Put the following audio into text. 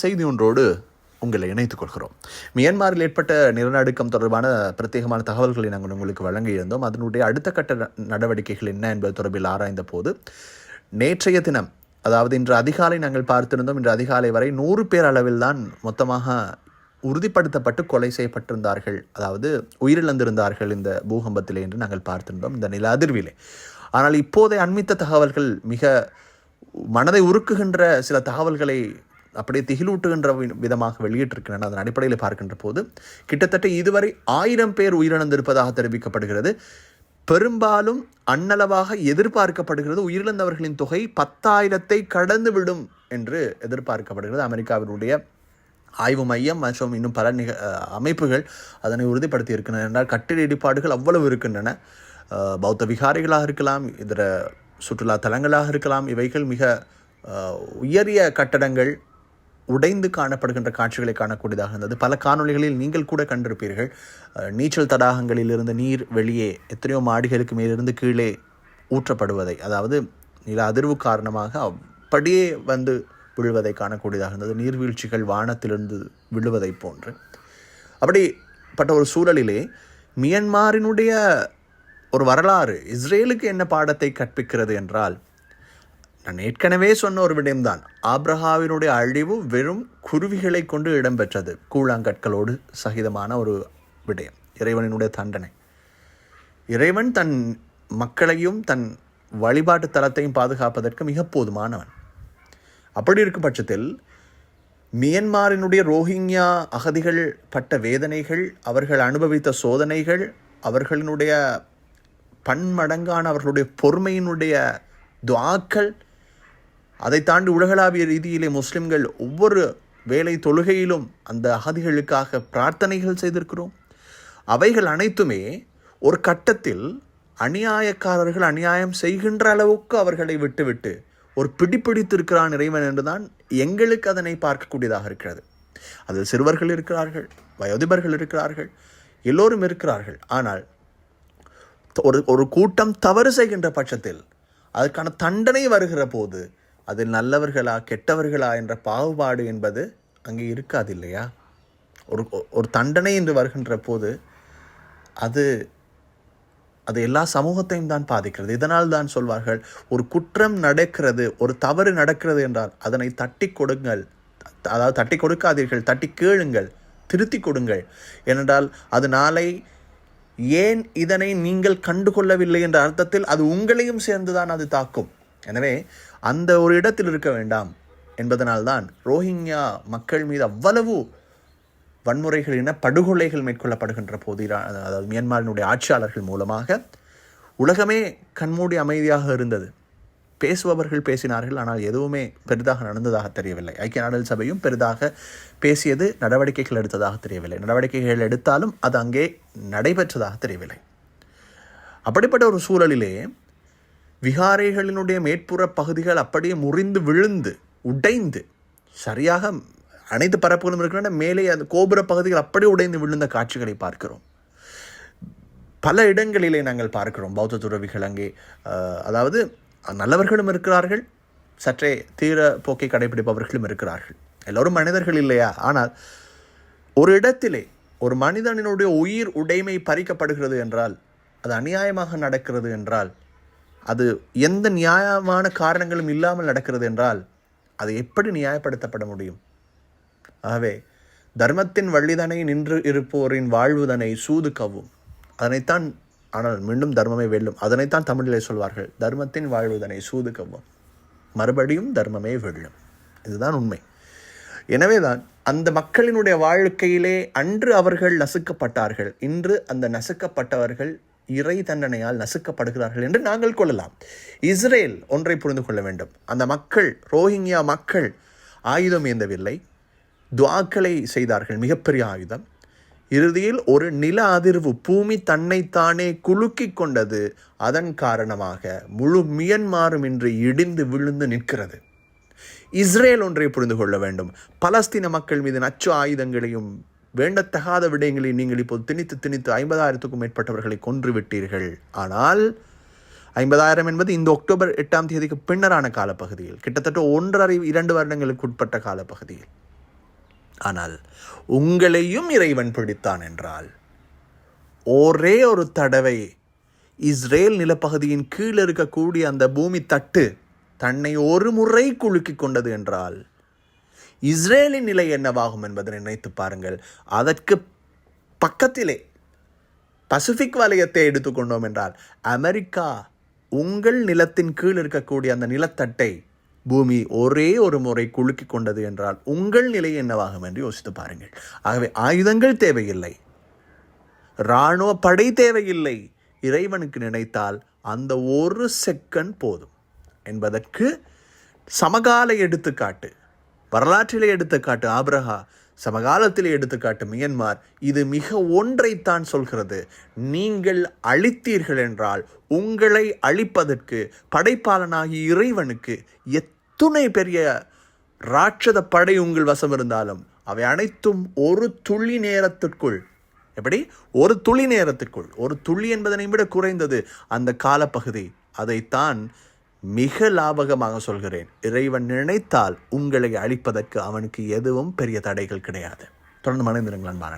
செய்தி ஒன்றோடு உங்களை இணைத்துக் கொள்கிறோம். மியான்மரில் ஏற்பட்ட நிலநடுக்கம் தொடர்பான பிரத்யேகமான தகவல்களை நாங்கள் உங்களுக்கு வழங்கியிருந்தோம் அதனுடைய அடுத்த கட்ட ந- நடவடிக்கைகள் என்ன என்பது தொடர்பில் ஆராய்ந்த போது நேற்றைய தினம் அதாவது இன்று அதிகாலை நாங்கள் பார்த்திருந்தோம். இன்று அதிகாலை வரை நூறு பேர் அளவில் தான் மொத்தமாக உறுதிப்படுத்தப்பட்டு கொலை செய்யப்பட்டிருந்தார்கள். அதாவது உயிரிழந்திருந்தார்கள் இந்த பூகம்பத்திலே என்று நாங்கள் பார்த்திருந்தோம் இந்த நில அதிர்விலே. ஆனால் இப்போதை அண்மித்த தகவல்கள் மிக மனதை உருக்குகின்ற சில தகவல்களை அப்படியே திகிலூட்டுகின்ற வி- விதமாக வெளியிட்டிருக்கின்றன. அதன் அடிப்படையில் பார்க்கின்ற போது கிட்டத்தட்ட இதுவரை ஆயிரம் பேர் உயிரிழந்திருப்பதாக தெரிவிக்கப்படுகிறது. பெரும்பாலும் அன்னளவாக எதிர்பார்க்கப்படுகிறது உயிரிழந்தவர்களின் தொகை பத்தாயிரத்தை கடந்து விடும் என்று எதிர்பார்க்கப்படுகிறது. அமெரிக்காவினுடைய ஆய்வு மையம் மற்றும் இன்னும் பல நிக அமைப்புகள் அதனை உறுதிப்படுத்தி இருக்கின்றன என்றால் கட்டிட இடிபாடுகள் அவ்வளவு இருக்கின்றன. பௌத்த விகாரிகளாக இருக்கலாம் இதர சுற்றுலா தலங்களாக இருக்கலாம் இவைகள் மிக உயரிய கட்டடங்கள் உடைந்து காணப்படுகின்ற காட்சிகளை காணக்கூடியதாக இருந்தது. பல காணொளிகளில் நீங்கள் கூட கண்டிருப்பீர்கள். நீச்சல் தடாகங்களில் இருந்து நீர் வெளியே எத்தனையோ மாடிகளுக்கு மேலிருந்து கீழே ஊற்றப்படுவதை அதாவது நில அதிர்வு காரணமாக அப்படியே வந்து விழுவதை காணக்கூடியதாக இருந்தது. நீர்வீழ்ச்சிகள் வானத்திலிருந்து விழுவதை போன்று. அப்படிப்பட்ட ஒரு சூழலிலே மியன்மாரினுடைய ஒரு வரலாறு இஸ்ரேலுக்கு என்ன பாடத்தை கற்பிக்கிறது என்றால் நான் ஏற்கனவே சொன்ன ஒரு விடயம்தான். ஆப்ரஹாவினுடைய அழிவு வெறும் குருவிகளை கொண்டு இடம்பெற்றது. கூழாங்கற்களோடு சகிதமான ஒரு விடயம். இறைவனினுடைய தண்டனை. இறைவன் தன் மக்களையும் தன் வழிபாட்டு தலத்தையும் பாதுகாப்பதற்கு மிக போதுமானவன். அப்படி இருக்கும் பட்சத்தில் மியன்மாரினுடைய ரோஹிங்யா அகதிகள் பட்ட வேதனைகள் அவர்கள் அனுபவித்த சோதனைகள் அவர்களினுடைய பன்மடங்கான அவர்களுடைய பொறுமையினுடைய துவாக்கள் அதை தாண்டி உலகளாவிய ரீதியிலே முஸ்லிம்கள் ஒவ்வொரு வேலை தொழுகையிலும் அந்த அகதிகளுக்காக பிரார்த்தனைகள் செய்திருக்கிறோம். அவைகள் அனைத்துமே ஒரு கட்டத்தில் அநியாயக்காரர்கள் அநியாயம் செய்கின்ற அளவுக்கு அவர்களை விட்டுவிட்டு ஒரு பிடிப்பிடித்திருக்கிறான் இறைவன் என்றுதான் எங்களுக்கு அதனை பார்க்கக்கூடியதாக இருக்கிறது. அதில் சிறுவர்கள் இருக்கிறார்கள் வயோதிபர்கள் இருக்கிறார்கள் எல்லோரும் இருக்கிறார்கள். ஆனால் ஒரு ஒரு கூட்டம் தவறு செய்கின்ற பட்சத்தில் அதற்கான தண்டனை வருகிற போது அதில் நல்லவர்களா கெட்டவர்களா என்ற பாகுபாடு என்பது அங்கே இருக்காது இல்லையா ஒரு ஒரு தண்டனை என்று வருகின்ற போது அது அது எல்லா சமூகத்தையும் தான் பாதிக்கிறது. இதனால் தான் சொல்வார்கள் ஒரு குற்றம் நடக்கிறது ஒரு தவறு நடக்கிறது என்றால் அதனை தட்டி கொடுங்கள். அதாவது தட்டி கொடுக்காதீர்கள் தட்டி கேளுங்கள் திருத்தி கொடுங்கள். ஏனென்றால் அது நாளை ஏன் இதனை நீங்கள் கண்டுகொள்ளவில்லை என்ற அர்த்தத்தில் அது உங்களையும் சேர்ந்துதான் அது தாக்கும். எனவே அந்த ஒரு இடத்தில் இருக்க வேண்டாம் என்பதனால்தான் ரோஹிங்யா மக்கள் மீது அவ்வளவு வன்முறைகள் என படுகொலைகள் மேற்கொள்ளப்படுகின்ற போது அதாவது மியான்மரினுடைய ஆட்சியாளர்கள் மூலமாக உலகமே கண்மூடி அமைதியாக இருந்தது. பேசுபவர்கள் பேசினார்கள் ஆனால் எதுவுமே பெரிதாக நடந்ததாக தெரியவில்லை. ஐக்கிய நாடுகள் சபையும் பெரிதாக பேசியது நடவடிக்கைகள் எடுத்ததாக தெரியவில்லை. நடவடிக்கைகள் எடுத்தாலும் அது அங்கே நடைபெற்றதாக தெரியவில்லை. அப்படிப்பட்ட ஒரு சூழலிலே விகாரைகளினுடைய மேற்புற பகுதிகள் அப்படியே முறிந்து விழுந்து உடைந்து சரியாக அனைத்து பரப்புகளும் இருக்கின்றன. மேலே அந்த கோபுர பகுதிகள் அப்படியே உடைந்து விழுந்த காட்சிகளை பார்க்கிறோம். பல இடங்களிலே நாங்கள் பார்க்கிறோம். பௌத்த துறவிகள் அங்கே அதாவது நல்லவர்களும் இருக்கிறார்கள். சற்றே தீர போக்கை கடைபிடிப்பவர்களும் இருக்கிறார்கள். எல்லோரும் மனிதர்கள் இல்லையா? ஆனால் ஒரு இடத்திலே ஒரு மனிதனினுடைய உயிர் உடைமை பறிக்கப்படுகிறது என்றால் அது அநியாயமாக நடக்கிறது என்றால் அது எந்த நியாயமான காரணங்களும் இல்லாமல் நடக்கிறது என்றால் அது எப்படி நியாயப்படுத்தப்பட முடியும்? ஆகவே தர்மத்தின் வழிதனை நின்று இருப்போரின் வாழ்வுதனை சூது கவ்வும் அதனைத்தான் ஆனால் மீண்டும் தர்மமே வெல்லும். அதனைத்தான் தமிழிலே சொல்வார்கள். தர்மத்தின் வாழ்வுதனை சூது கவ்வும் மறுபடியும் தர்மமே வெல்லும். இதுதான் உண்மை. எனவேதான் அந்த மக்களினுடைய வாழ்க்கையிலே அன்று அவர்கள் நசுக்கப்பட்டார்கள். இன்று அந்த நசுக்கப்பட்டவர்கள் இறை தண்டனையால் நசுக்கப்படுகிறார்கள் என்று நாங்கள் கொள்ளலாம். இஸ்ரேல் ஒன்றை புரிந்து கொள்ள வேண்டும். அந்த மக்கள் ரோஹிங்யா மக்கள் ஆயுதம் ஏந்தவில்லை. துவாக்களை செய்தார்கள் மிகப்பெரிய ஆயுதம். இறுதியில் ஒரு நில அதிர்வு பூமி தன்னைத்தானே குலுக்கிக் கொண்டது. அதன் காரணமாக முழு மியன்மாரும் இன்று இடிந்து விழுந்து நிற்கிறது. இஸ்ரேல் ஒன்றை புரிந்து கொள்ள வேண்டும். பலஸ்தீன மக்கள் மீது நச்சு ஆயுதங்களையும் வேண்டத்தகாத விடயங்களை நீங்கள் இப்போது திணித்து திணித்து ஐம்பதாயிரத்துக்கும் மேற்பட்டவர்களை கொன்று விட்டீர்கள் ஆனால் ஐம்பதாயிரம் என்பது இந்த அக்டோபர் எட்டாம் தேதிக்கு பின்னரான காலப்பகுதியில் கிட்டத்தட்ட ஒன்றரை இரண்டு வருடங்களுக்கு உட்பட்ட காலப்பகுதியில். ஆனால் உங்களையும் இறைவன் பிடித்தான் என்றால் ஒரே ஒரு தடவை இஸ்ரேல் நிலப்பகுதியின் கீழ் இருக்கக்கூடிய அந்த பூமி தட்டு தன்னை ஒரு முறை குலுக்கி கொண்டது என்றால் இஸ்ரேலின் நிலை என்னவாகும் என்பதை நினைத்து பாருங்கள். அதற்கு பக்கத்திலே பசிபிக் வலயத்தை எடுத்துக்கொண்டோம் என்றால் அமெரிக்கா உங்கள் நிலத்தின் கீழ் இருக்கக்கூடிய அந்த நிலத்தட்டை பூமி ஒரே ஒரு முறை குலுக்கி கொண்டது என்றால் உங்கள் நிலை என்னவாகும் என்று யோசித்து பாருங்கள். ஆகவே ஆயுதங்கள் தேவையில்லை. இராணுவ படை தேவையில்லை. இறைவனுக்கு நினைத்தால் அந்த ஒரு செகண்ட் போதும். என்பதற்கு சமகால எடுத்துக்காட்டு. வரலாற்றிலே எடுத்துக்காட்டு ஆப்ரஹா சமகாலத்திலே எடுத்துக்காட்டு மியன்மார் இது மிக ஒன்றைத்தான் சொல்கிறது. நீங்கள் அழித்தீர்கள் என்றால் உங்களை அழிப்பதற்கு படைப்பாளனாகிய இறைவனுக்கு எத்துணை பெரிய ராட்சத படை உங்கள் வசம் இருந்தாலும் அவை அனைத்தும் ஒரு துளி நேரத்திற்குள் எப்படி? ஒரு துளி நேரத்திற்குள் ஒரு துளி என்பதனை விட குறைந்தது அந்த காலப்பகுதி. அதைத்தான் மிக லாபகமாக சொல்கிறேன். இறைவன் நினைத்தால் உங்களை அழிப்பதற்கு அவனுக்கு எதுவும் பெரிய தடைகள் கிடையாது. தொடர்ந்து மனைந்திருங்கள் அன்பான